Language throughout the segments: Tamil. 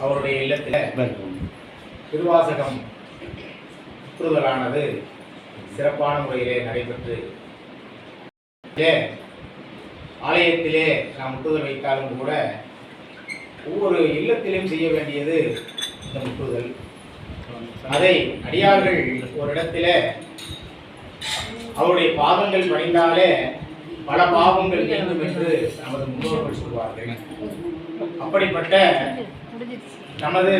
அவருடைய இல்லத்தில் திருவாசகம் முற்றுதலானது சிறப்பான முறையிலே நடைபெற்று ஆலயத்திலே நாம் முட்டுதல் வைத்தாலும் கூட ஒவ்வொரு இல்லத்திலும் செய்ய வேண்டியது இந்த முட்டுதல் அதை அடியார்கள் ஒரு இடத்திலே அவருடைய பாதங்கள் பணிந்தாலே பல பாவங்கள் நீங்கும் என்று நமது முன்னோர்கள் சொல்வார்கள். அப்படிப்பட்ட நமது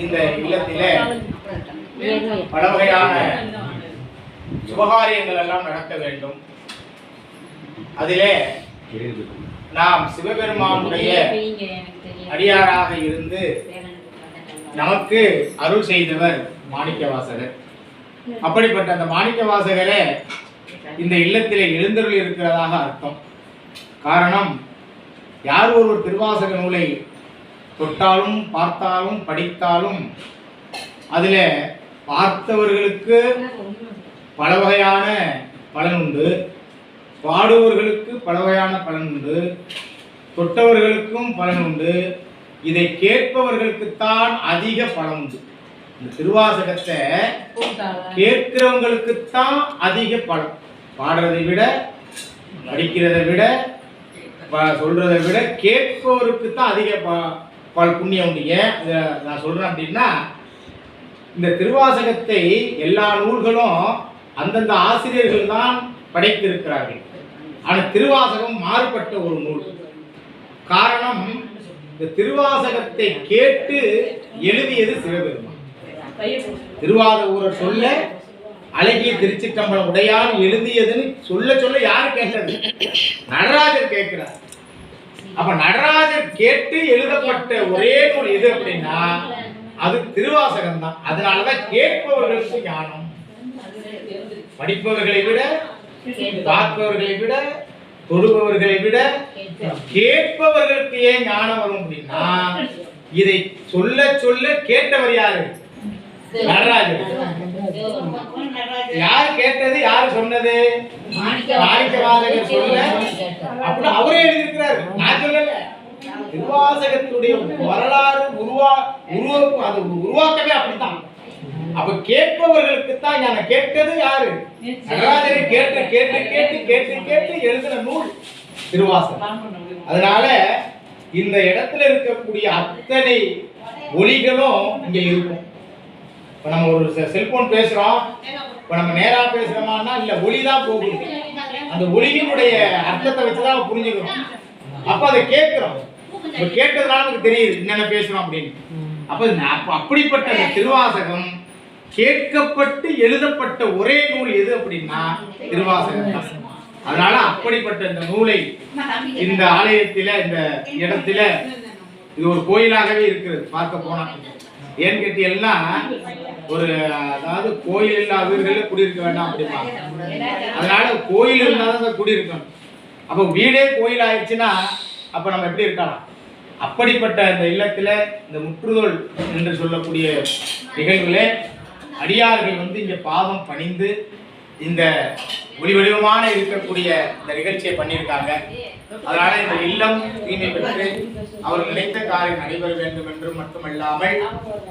இந்த இல்லத்திலே பல வகையான சுபகாரியங்கள் எல்லாம் நடக்க வேண்டும். அதிலே நாம் சிவபெருமானுடைய அடியாராக இருந்து நமக்கு அருள் செய்தவர் மாணிக்கவாசகர். அப்படிப்பட்ட அந்த மாணிக்கவாசகரே இந்த இல்லத்திலே எழுந்தருள் இருக்கிறதாக அர்த்தம். காரணம் யார் ஒருவர் திருவாசக நூலை தொட்டாலும் பார்த்தாலும் படித்தாலும் அதில் பார்த்தவர்களுக்கு பல வகையான பலன் உண்டு. பாடுபவர்களுக்கு பல வகையான பலன் உண்டு. தொட்டவர்களுக்கும் பலன் உண்டு. இதை கேட்பவர்களுக்குத்தான் அதிக பலன் உண்டு. இந்த திருவாசகத்தை கேட்கிறவங்களுக்குத்தான் அதிக பலன். பாடுறதை விட படிக்கிறதை விட ப- சொல்றதை விட கேட்பவருக்கு தான் அதிக ப- பால் புண்ணியம் உண்டு ஏன் இதை நான் சொல்கிறேன் அப்படின்னா இந்த திருவாசகத்தை எல்லா நூல்களும் அந்தந்த ஆசிரியர்கள் தான் படைத்திருக்கிறார்கள். ஆனால் திருவாசகம் மாறுபட்ட ஒரு நூல். காரணம் இந்த திருவாசகத்தை கேட்டு எழுதியது சிவபெருமான். திருவாரூரர் சொல்ல அழகிய திருச்சிற்றம்பலம் உடையான் எழுதியதுன்னு சொல்ல சொல்ல யாரு கேட்கறது நடராஜர் கேட்கிறார். அப்ப நடராஜர் கேட்டு எழுதப்பட்ட ஒரே நூல் எது அப்படின்னா அது திருவாசகம் தான் அதனாலதான் கேட்பவர்களுக்கு ஞானம். படிப்பவர்களை விட பார்ப்பவர்களை விட தொடுபவர்களை விட கேட்பவர்களுக்கு ஏன் ஞானம் வரும் அப்படின்னா இதை சொல்ல சொல்ல கேட்டவர் யாரு? நடராஜர். யார் கேட்டது யார் சொன்னது? மாணிக்கவாசகர் சொல்ல? அப்படி அவரே எழுதியிருக்கிறாரு. நான் சொல்லல. திருவாசகத்துடைய வரலாறு உருவா உருவ அது உருவாக்கமே அப்படித்தான். அப்ப கேட்பவர்களுக்கு தான் ஞானம். கேட்டது யாரு? நடராஜரை கேட்டு கேட்டு கேட்டு கேட்டு கேட்டு எழுதின நூல் திருவாசகம். அதனால இந்த இடத்துல இருக்கக்கூடிய அத்தனை ஒலிகளும் இங்க இருக்கும். இப்ப நம்ம ஒரு செல்போன் பேசுறோம். இப்போ நம்ம நேராக பேசுகிறோமான்னா இல்லை ஒலி தான் போகுது அந்த ஒளியினுடைய அர்த்தத்தை வச்சு தான் புரிஞ்சுக்கிறோம். அப்போ அதை கேட்குறோம். இப்போ கேட்டதுனால நமக்கு தெரியுது என்னென்ன பேசுகிறோம் அப்படின்னு. அப்போ அப்போ அப்படிப்பட்ட அந்த திருவாசகம் கேட்கப்பட்டு எழுதப்பட்ட ஒரே நூல் எது அப்படின்னா திருவாசகம் தான். அதனால அப்படிப்பட்ட இந்த நூலை இந்த ஆலயத்தில இந்த இடத்துல இது ஒரு கோயிலாகவே இருக்கிறது. பார்க்க போனா. ஏன்னு கேட்டீங்கன்னா ஒரு அதாவது கோயில் இல்லாத வீடுகளில் குடியிருக்க வேண்டாம் அப்படிம்பாங்க. அதனால கோயில் இருந்தால் தான் குடியிருக்கணும். அப்போ வீடே கோயில் ஆயிடுச்சுன்னா அப்போ நம்ம எப்படி இருக்கலாம்? அப்படிப்பட்ட இந்த இல்லத்தில் இந்த முற்றுதோல் என்று சொல்லக்கூடிய நிகழ்வுகளே அடியார்கள் வந்து இங்கே பாவம் பணிந்து இந்த ஒளி வடிவமான இருக்கக்கூடிய இந்த நிகழ்ச்சியை பண்ணியிருக்காங்க. அதனால இந்த இல்லம் தீமை பெற்று அவர் நினைத்த காரியம் நடைபெற வேண்டும் என்று மட்டுமல்லாமல்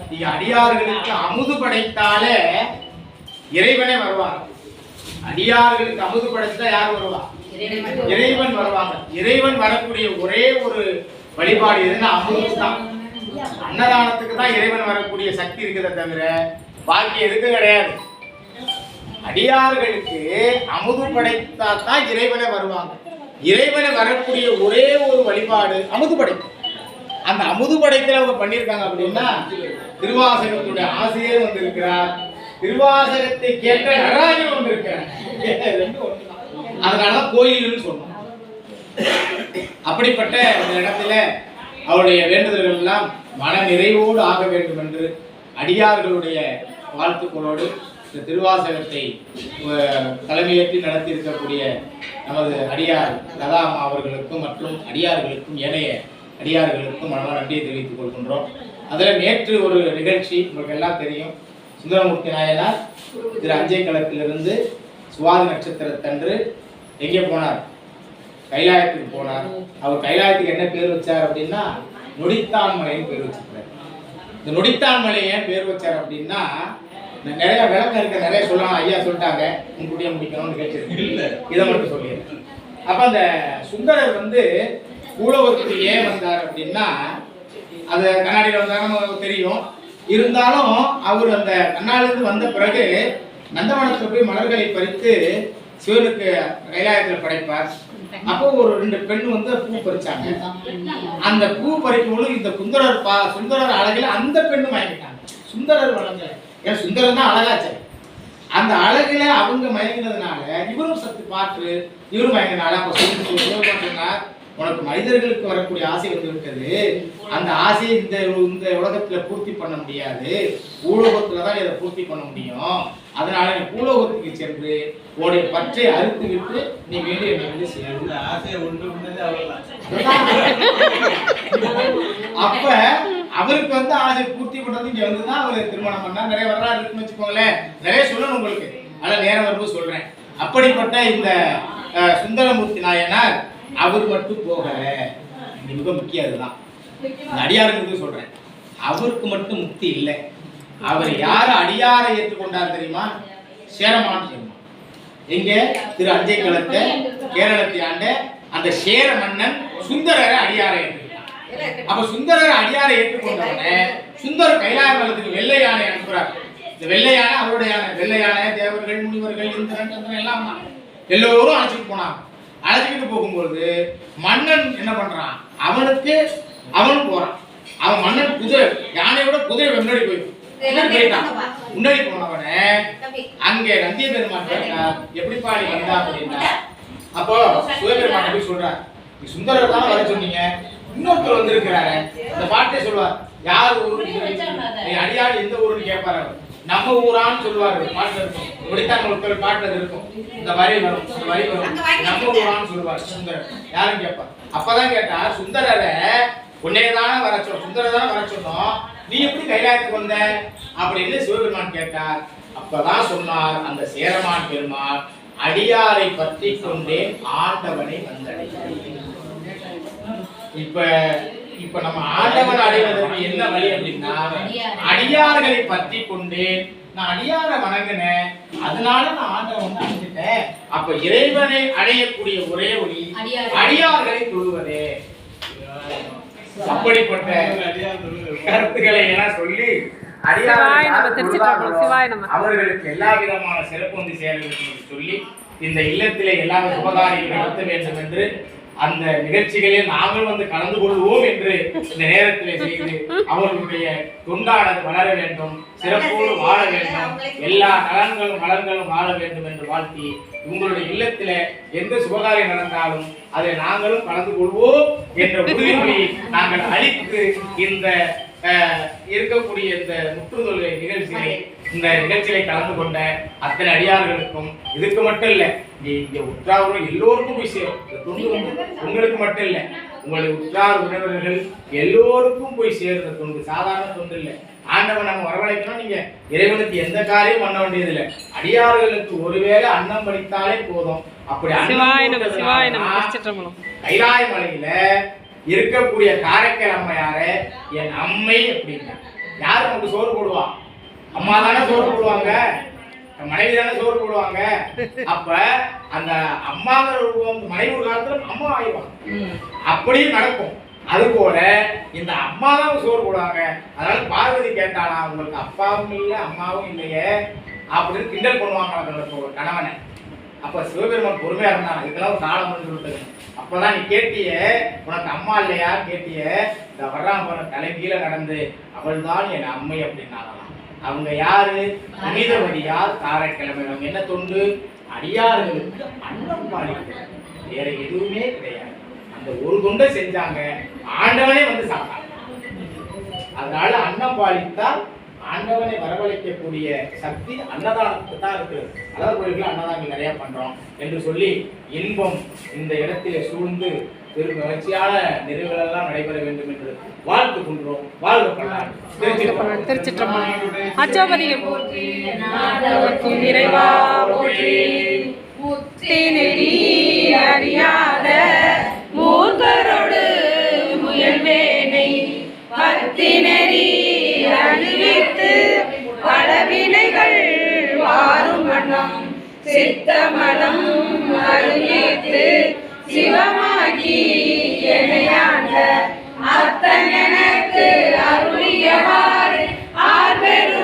நீங்க அடியார்களுக்கு அமுது படைத்தாலே இறைவனே வருவார். அடியார்களுக்கு அமுது படைத்தா யார் வருவா? இறைவன் வருவாங்க. இறைவன் வரக்கூடிய ஒரே ஒரு வழிபாடு எதுன்னா அமுது தான். அன்னதானத்துக்கு தான் இறைவன் வரக்கூடிய சக்தி இருக்குதே தவிர பாக்கி எதுக்கும் கிடையாது. அடியார்களுக்கு அமுது படைத்தா தான் இறைவனை வருவாங்க. இறைவனை வரக்கூடிய ஒரே ஒரு வழிபாடு அமுது படைப்பு. அந்த அமுது படைத்தல அவங்க பண்ணியிருக்காங்க அப்படின்னா திருவாசகத்துடைய ஆசிரியர் வந்திருக்கிறார். திருவாசகத்தை கேட்ட நடராஜன் வந்திருக்கிறார். ரெண்டும் அதனாலதான் கோயில்னு சொன்னோம். அப்படிப்பட்ட இந்த இடத்துல அவருடைய வேண்டுதல்கள் எல்லாம் மன நிறைவோடு ஆக வேண்டும் என்று அடியார்களுடைய வாழ்த்துக்களோடு இந்த திருவாசகத்தை தலைமையேற்றி நடத்தி இருக்கக்கூடிய நமது அடியார் கதாமா அவர்களுக்கும் மற்றும் அடியார்களுக்கும் ஏனைய அடியார்களுக்கும் மனமார் நன்றியை தெரிவித்துக் கொள்கின்றோம். அதில் நேற்று ஒரு நிகழ்ச்சி உங்களுக்கு எல்லாம் தெரியும். சுந்தரமூர்த்தி நாயனார் திரு அஞ்சை களத்திலிருந்து சுவாதி நட்சத்திரத்தன்று எங்கே போனார்? கைலாயத்துக்கு போனார். அவர் கைலாயத்துக்கு என்ன பேர் வச்சார் அப்படின்னா நொடித்தான் மலைன்னு பேர் வச்சிருக்கிறார். இந்த நொடித்தான் மலை ஏன் பேர் வச்சார் அப்படின்னா நிறைய விளக்கம் இருக்கு நிறைய சொல்லலாம். ஐயா சொல்லிட்டாங்க. முன்கூட்டியே முடிக்கணும்னு கேட்டிருக்கேன். இதை மட்டும் சொல்லிடுறேன் அப்ப அந்த சுந்தரர் வந்து கூலவருக்கு ஏன் வந்தார் அப்படின்னா அது கண்ணாடியில் வந்தாலும் நமக்கு தெரியும். இருந்தாலும் அவர் அந்த கண்ணாடியிலிருந்து வந்த பிறகு நந்தவனத்தில் போய் மலர்களை பறித்து சிவனுக்கு கைலாயத்தில் படைப்பார். அப்போ ஒரு ரெண்டு பெண் வந்து பூ பறிச்சாங்க. அந்த பூ பறிக்கும் பொழுது இந்த சுந்தரர் பா சுந்தரர் அழகில் அந்த பெண்ணு மயங்கிட்டாங்க சுந்தரர் வளர்ந்த ஏன் சுந்தரர் தான் அழகாச்சு அந்த அழகுல அவங்க மயங்கினதுனால இவரும் சத்து பார்த்து இவரும் மயங்கினால அப்ப சொன்னார் உனக்கு மனிதர்களுக்கு வரக்கூடிய ஆசை வந்து விட்டது. அந்த ஆசையை இந்த இந்த உலகத்துல பூர்த்தி பண்ண முடியாது. பூலோகத்துல தான் இதை பூர்த்தி பண்ண முடியும். அதனால நீ பூலோகத்துக்கு சென்று உன்னுடைய பற்றை அறுத்து விட்டு நீ வேண்டிய என்னை வந்து சேரு இந்த ஆசையை அவர்தான் அப்ப அவருக்கு வந்து ஆசை பூர்த்தி பண்றது இங்க வந்து தான் அவர் திருமணம் பண்ணா நிறைய வரலாறு இருக்குன்னு வச்சுக்கோங்களேன். நிறைய சொல்லணும் உங்களுக்கு. அதனால நேரம் வரும்போது சொல்றேன். அப்படிப்பட்ட இந்த சுந்தரமூர்த்தி நாயனார் அவர் மட்டும் போகல. இது மிக முக்கியம் அதுதான். அடியாருக்கு சொல்றேன். அவருக்கு மட்டும் முக்தி இல்லை. அவர் யார் அடியாரை ஏற்றுக்கொண்டார் தெரியுமா? சேரமான் பெருமான் எங்க? திரு அஞ்சை களத்தை கேரளத்தை ஆண்ட அந்த சேர மன்னன் சுந்தரரை அடியாரை ஏற்று அப்ப சுந்தரர் அடியாரை ஏற்றுக்கொண்டவுடனே சுந்தர் கைலாய மலத்துக்கு வெள்ளை யானை அனுப்புறார். இந்த வெள்ளை யானை அவருடைய யானை. வெள்ளை யானை தேவர்கள் முனிவர்கள் இந்திரன் சந்திரன் எல்லாம் எல்லோரும் அழைச்சிட்டு போனாங்க. அழைச்சிக்கிட்டு போகும்பொழுது மன்னன் என்ன பண்றான்? அவனுக்கு அவனும் போறான். அவன் மன்னன் குதிரை யானையோட குதிரை முன்னாடி போயிடும் முன்னாடி போனவனே அங்கே நந்திய பெருமான் கேட்டார் எப்படிப்பா நீ வந்தா? அப்படின்னா அப்போ சிவபெருமான் போய் சொல்றார். சுந்தரர் தான் வர சொன்னீங்க? இன்னொருத்தர் வந்திருக்கிறாரு. இந்த பாட்டே சொல்லுவார் யார் ஊரு நீ அடியாள் எந்த ஊருன்னு கேட்பாரு. நம்ம ஊரான்னு சொல்லுவாரு பாட்டுல இருக்கும். இப்படித்தான் உங்களுக்கு பாட்டுல இருக்கும். இந்த வரி வரும் இந்த வரி வரும். நம்ம ஊரான்னு சொல்லுவார் சுந்தரர். யாரும் கேட்பார்? அப்பதான் கேட்டா சுந்தரரை உன்னையதானே வர சொன்னோம். சுந்தரர் தானே வர சொன்னோம். நீ எப்படி கைலாயத்துக்கு வந்த? அப்படின்னு சிவபெருமான் கேட்டார். அப்பதான் சொன்னார் அந்த சேரமான் பெருமாள் அடியாரை பற்றி கொண்டே ஆண்டவனை வந்தடைந்தேன் இப்ப இப்ப நம்ம ஆண்டவன் அடைவதற்கு என்ன வழி அப்படின்னா அடியார்களை பற்றி கொண்டேன் நான் அடியாரை வணங்கினேன் அதனால நான் ஆண்டவன் வந்து அடைஞ்சிட்டேன் அப்ப இறைவனை அடையக்கூடிய ஒரே வழி அடியார். அடியார்களை தொழுவதே அப்படிப்பட்ட. கருத்துக்களை எல்லாம் சொல்லி. அவர்களுக்கு எல்லா விதமான சிறப்பு வந்து சேர வேண்டும் என்று சொல்லி இந்த இல்லத்திலே எல்லா சுபகாரியங்கள் நடத்த வேண்டும் என்று அந்த நிகழ்ச்சிகளில் நாங்கள் வந்து கலந்து கொள்வோம் என்று இந்த நேரத்திலே செய்து அவர்களுடைய தொண்டானது வளர வேண்டும் சிறப்போடு வாழ வேண்டும் எல்லா நலன்களும் வளங்களும் வாழ வேண்டும் என்று வாழ்த்தி உங்களுடைய இல்லத்துல எந்த சுபகாரியம் நடந்தாலும் அதை நாங்களும் கலந்து கொள்வோம் என்ற உறுதிமொழி நாங்கள் அளித்து இந்த அஹ், இருக்கக்கூடிய இந்த முற்றுதொலை நிகழ்ச்சியை இந்த நிகழ்ச்சியை கலந்து கொண்ட அத்தனை அடியார்களுக்கும் இதுக்கு மட்டும் இல்ல இங்க இங்க உற்றார் எல்லோருக்கும் போய் சேரும் தொண்டு உங்களுக்கு மட்டும் இல்ல உங்களுடைய உற்றார் உறவினர்கள் எல்லோருக்கும் போய் சேர்ந்த தொண்டு சாதாரண தொண்டு இல்ல. ஆண்டவன் நம்ம வரவழைக்கணும் நீங்க. இறைவனுக்கு எந்த காரியம் பண்ண வேண்டியது இல்ல அடியார்களுக்கு ஒருவேளை அன்னம் படித்தாலே போதும். அப்படி அன்னம் கைலாய மலையில இருக்கக்கூடிய காரைக்கால் அம்மையார என் அம்மை அப்படின்னா யார் நமக்கு சோறு போடுவா? அம்மா தானே சோறு போடுவாங்க. மனைவி தானே சோறு போடுவாங்க. அப்ப அந்த அம்மாங்கிற உருவம் மனைவி ஒரு காலத்துல அம்மா ஆயிடுவாங்க. அப்படியும் நடக்கும். அது போல இந்த அம்மா தான் சோறு போடுவாங்க. அதனால பார்வதி கேட்டாளா உங்களுக்கு அப்பாவும் இல்லை அம்மாவும் இல்லையே அப்படின்னு கிண்டல் பண்ணுவாங்க அவங்களுக்கு ஒரு கணவனை. அப்ப சிவபெருமான் பொறுமையா இருந்தான். இதெல்லாம் ஒரு காலம் வந்து விட்டது அப்பதான் நீ கேட்டிய உனக்கு அம்மா இல்லையா? கேட்டிய இந்த வர்றான் போன தலை கீழே நடந்து அவள் தான் என் அம்மை அப்படின்னாலாம் அவங்க யாரு? புனிதவடியார் தாரக்கிழமை அவங்க என்ன தொண்டு? அடியார்களுக்கு அன்னம் பாலிக்கிறது. வேற எதுவுமே கிடையாது. அந்த ஒரு தொண்டை செஞ்சாங்க. ஆண்டவனே வந்து சாப்பிட்டாங்க அதனால அன்னம் பாலித்தால் ஆண்டவனை வரவழைக்கக்கூடிய சக்தி அன்னதானத்துக்கு தான் இருக்கு அதாவது கோயில்கள் அன்னதானங்கள் நிறைய பண்றோம் என்று சொல்லி இன்பம் இந்த இடத்திலே சூழ்ந்து பெரும் மகிழ்ச்சியான நிறைவுகளெல்லாம் நடைபெற வேண்டும் என்று வாழ்த்து கொள்கிறோம். வாழ்வு திருச்சிற்றம்பலம். அச்சோபதியும் நாடவர்க்கும் நிறைவா முயல்வேனை பத்தி நெறி பல வினைகள் வாரும் மனம் சித்தமலம் அழிவித்து சிவமாகி எனையாண்ட அத்தனக்கு அருளியவாறு ஆர்வெரு